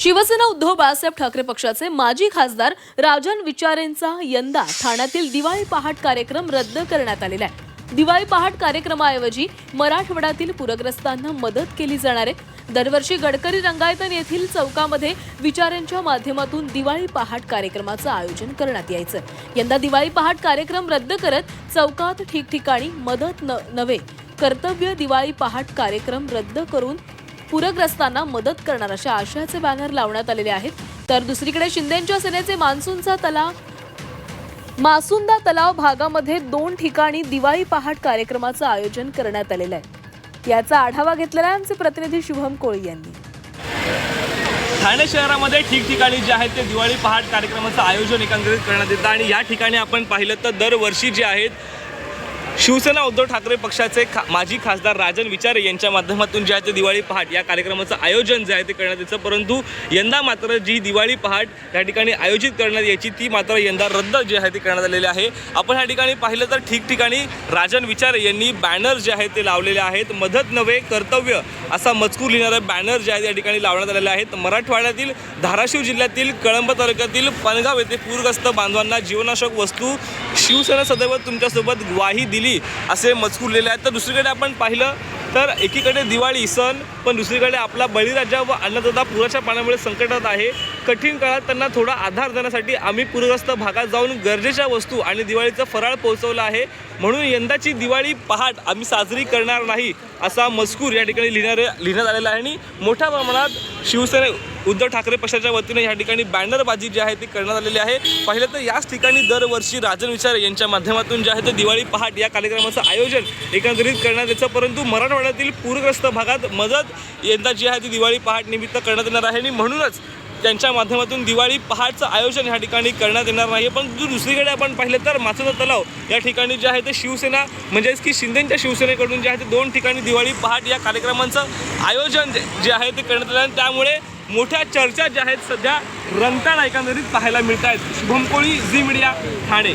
शिवसेना उद्धव बाळासाहेब ठाकरे पक्षाचे माजी खासदार राजन विचारेंचा यंदा ठाण्यातील दिवाळी पहाट कार्यक्रम रद्द करण्यात आलेला आहे. दिवाळी पहाट कार्यक्रमाऐवजी मराठवाड्यातील पूरग्रस्तांना मदत केली जाणार आहे. दरवर्षी गडकरी रंगायतन येथील चौकामध्ये विचारांच्या माध्यमातून दिवाळी पहाट कार्यक्रमाचं आयोजन करण्यात यायचं. यंदा दिवाळी पहाट कार्यक्रम रद्द करत चौकात ठिकठिकाणी मदत न नव्हे कर्तव्य दिवाळी पहाट कार्यक्रम रद्द करून पूरग्रस्तांना मदत करणार अशा आशयाचे बॅनर लावण्यात आलेले आहेत. तर दुसरीकडे शिंदेच्या सेनेचे मान्सूनचा तलाव मासुंदा तलाव भागामध्ये दोन ठिकाणी दिवाळी पहाट कार्यक्रमाचं आयोजन करण्यात आलेलं आहे. याचा आढावा घेतलेला आहे आमचे प्रतिनिधी शुभम कोळी यांनी. ठाणे शहरामध्ये ठिकठिकाणी जे आहे ते दिवाळी पहाट कार्यक्रमाचं आयोजन एकंदरीत करण्यात येतं आणि या ठिकाणी आपण पाहिलं तर दरवर्षी जे आहेत शिवसेना उद्धव ठाकरे पक्षाचे खा माजी खासदार राजन विचारे यांच्या माध्यमातून जे आहे ते दिवाळी पहाट या कार्यक्रमाचं आयोजन जे आहे ते करण्यात येतं. परंतु यंदा मात्र जी दिवाळी पहाट या ठिकाणी आयोजित करण्यात यायची ती मात्र यंदा रद्द जे आहे ते करण्यात आलेली आहे. आपण या ठिकाणी पाहिलं तर ठिकठिकाणी राजन विचारे यांनी बॅनर जे आहेत ते लावलेले आहेत. मदत नव्हे कर्तव्य असा मजकूर लिहिणारे बॅनर जे आहेत या ठिकाणी लावण्यात आलेले आहेत. मराठवाड्यातील धाराशिव जिल्ह्यातील कळंब तालुक्यातील पनगाव येथे पूरग्रस्त बांधवांना जीवनाशक वस्तू शिवसेना सदैव तुमच्यासोबत ग्वाही दिली असे मजकूर लिहिले आहेत. तर दुसरीकडे आपण पाहिलं तर एकीकडे दिवाळी सण पण दुसरीकडे आपला बळीराजा व अन्नदाता पुराच्या पाण्यामुळे संकटात आहे. कठीण काळात त्यांना थोडा आधार देण्यासाठी आम्ही पूरग्रस्त भागात जाऊन गरजेच्या वस्तू आणि दिवाळीचं फराळ पोहोचवलं आहे. म्हणून यंदाची दिवाळी पहाट आम्ही साजरी करणार नाही असा मजकूर या ठिकाणी लिहिणारे लिहिण्यात आलेला आहे. आणि मोठ्या प्रमाणात शिवसेना उद्धव ठाकरे पक्षाच्या वतीने या ठिकाणी बॅनरबाजी जी आहे ती करण्यात आलेली आहे. पाहिलं तर याच ठिकाणी दरवर्षी राजन विचार यांच्या माध्यमातून जे आहे ते दिवाळी पहाट या कार्यक्रमाचं आयोजन एकंदरीत करण्यात येतं. परंतु मराठवाड्यातील पूरग्रस्त भागात मदत यंदा जी आहे ती दिवाळी पहाट निमित्त करण्यात येणार आहे. आणि म्हणूनच त्यांच्या माध्यमातून दिवाळी पहाटचं आयोजन या ठिकाणी करण्यात येणार नाही पण दुसरीकडे आपण पाहिलं तर माचोदा तलाव या ठिकाणी जे आहे ते शिवसेना म्हणजेच की शिंदेच्या शिवसेनेकडून जे आहे ते दोन ठिकाणी दिवाळी पहाट या कार्यक्रमांचं आयोजन जे आहे ते करण्यात आलं आणि त्यामुळे मोठ्या चर्चा ज्या आहेत सध्या रंगताना एकंदरीत पाहायला मिळत आहेत शुभम कोळी झी मीडिया ठाणे.